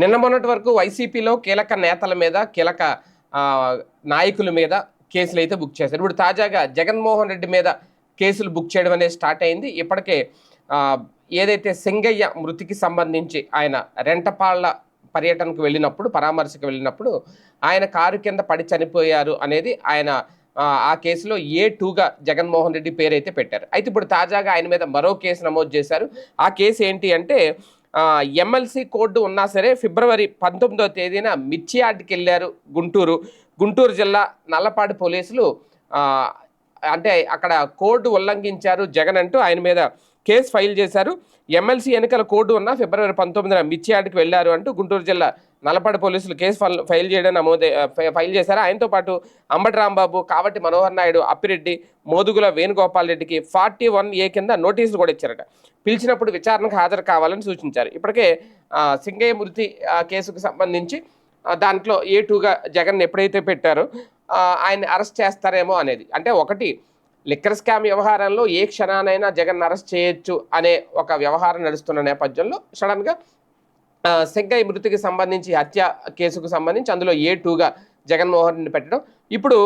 నిన్న మొన్నటి వరకు వైసీపీలో కీలక నేతల మీద కీలక నాయకుల మీద కేసులు అయితే బుక్ చేశారు. ఇప్పుడు తాజాగా జగన్మోహన్ రెడ్డి మీద కేసులు బుక్ చేయడం అనేది స్టార్ట్ అయింది. ఇప్పటికే ఏదైతే సింగయ్య మృతికి సంబంధించి ఆయన రెంటపాళ్ళ పర్యటనకు వెళ్ళినప్పుడు పరామర్శకు వెళ్ళినప్పుడు ఆయన కారు కింద పడి చనిపోయారు అనేది ఆయన ఆ, ఆ కేసులో ఏ టూగా జగన్మోహన్ రెడ్డి పేరు అయితే పెట్టారు. అయితే ఇప్పుడు తాజాగా ఆయన మీద మరో కేసు నమోదు చేశారు. ఆ కేసు ఏంటి అంటే ఎమ్మెల్సీ కోర్టు ఉన్నా సరే ఫిబ్రవరి పంతొమ్మిదో తేదీన మిర్చియాడ్కి వెళ్ళారు గుంటూరు. గుంటూరు జిల్లా నల్లపాడు పోలీసులు అంటే అక్కడ కోడ్ ఉల్లంఘించారు జగన్ అంటూ ఆయన మీద కేసు ఫైల్ చేశారు. ఎమ్మెల్సీ ఎన్నికల కోడ్ ఉన్న ఫిబ్రవరి పంతొమ్మిదిన మిర్చియాడికి వెళ్ళారు అంటూ గుంటూరు జిల్లా నల్లపాడు పోలీసులు కేసు ఫైల్- చేయడం నమోదే ఫైల్ చేశారు. ఆయనతో పాటు అంబటి రాంబాబు కావటి మనోహర్ నాయుడు అప్పిరెడ్డి మోదుగుల వేణుగోపాల్ రెడ్డికి ఫార్టీ వన్ ఏ కింద నోటీసులు కూడా ఇచ్చారట. పిలిచినప్పుడు విచారణకు హాజరు కావాలని సూచించారు. ఇప్పటికే సింగయ్య మృతి కేసుకు సంబంధించి దాంట్లో ఏ టూగా జగన్ ఎప్పుడైతే పెట్టారో ఆయన అరెస్ట్ చేస్తారేమో అనేది. అంటే ఒకటి లిక్కర్ స్కామ్ వ్యవహారంలో ఏ క్షణానైనా జగన్ అరెస్ట్ చేయొచ్చు అనే ఒక వ్యవహారం నడుస్తున్న నేపథ్యంలో సడన్గా ఆ, మృతికి సంబంధించి హత్య కేసుకు సంబంధించి అందులో ఏ టూగా జగన్మోహన్ రెడ్డిని పెట్టడం. ఇప్పుడు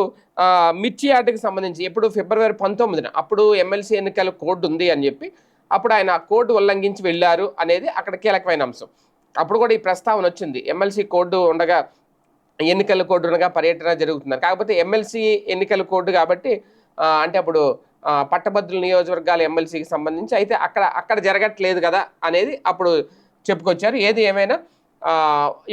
మిర్చి ఆటకి సంబంధించి ఎప్పుడు ఫిబ్రవరి పంతొమ్మిదిన అప్పుడు ఎమ్మెల్సీ ఎన్నికల కోడ్ ఉంది అని చెప్పి అప్పుడు ఆయన కోడ్ ఉల్లంఘించి వెళ్ళారు అనేది అక్కడ కీలకమైన అంశం. అప్పుడు కూడా ఈ ప్రస్తావన వచ్చింది. ఎమ్మెల్సీ కోడ్ ఉండగా ఎన్నికల కోడ్ ఉండగా పర్యటన జరుగుతుంది కాకపోతే ఎమ్మెల్సీ ఎన్నికల కోడ్ కాబట్టి అంటే అప్పుడు పట్టభద్రుల నియోజకవర్గాల ఎమ్మెల్సీకి సంబంధించి అయితే అక్కడ అక్కడ జరగట్లేదు కదా అనేది అప్పుడు చెప్పుకొచ్చారు. ఏది ఏమైనా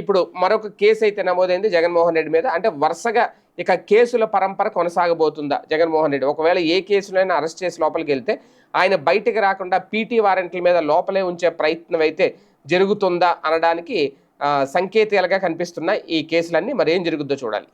ఇప్పుడు మరొక కేసు అయితే నమోదైంది జగన్మోహన్ రెడ్డి మీద. అంటే వరుసగా ఇక కేసుల పరంపర కొనసాగబోతుందా జగన్మోహన్ రెడ్డి? ఒకవేళ ఏ కేసులైనా అరెస్ట్ చేసి లోపలికి వెళ్తే ఆయన బయటికి రాకుండా పీటీ వారెంట్ల మీద లోపలే ఉంచే ప్రయత్నం అయితే జరుగుతుందా అనడానికి సంకేతాలుగా కనిపిస్తున్నాయి ఈ కేసులన్నీ. మరి ఏం జరుగుద్దో చూడాలి.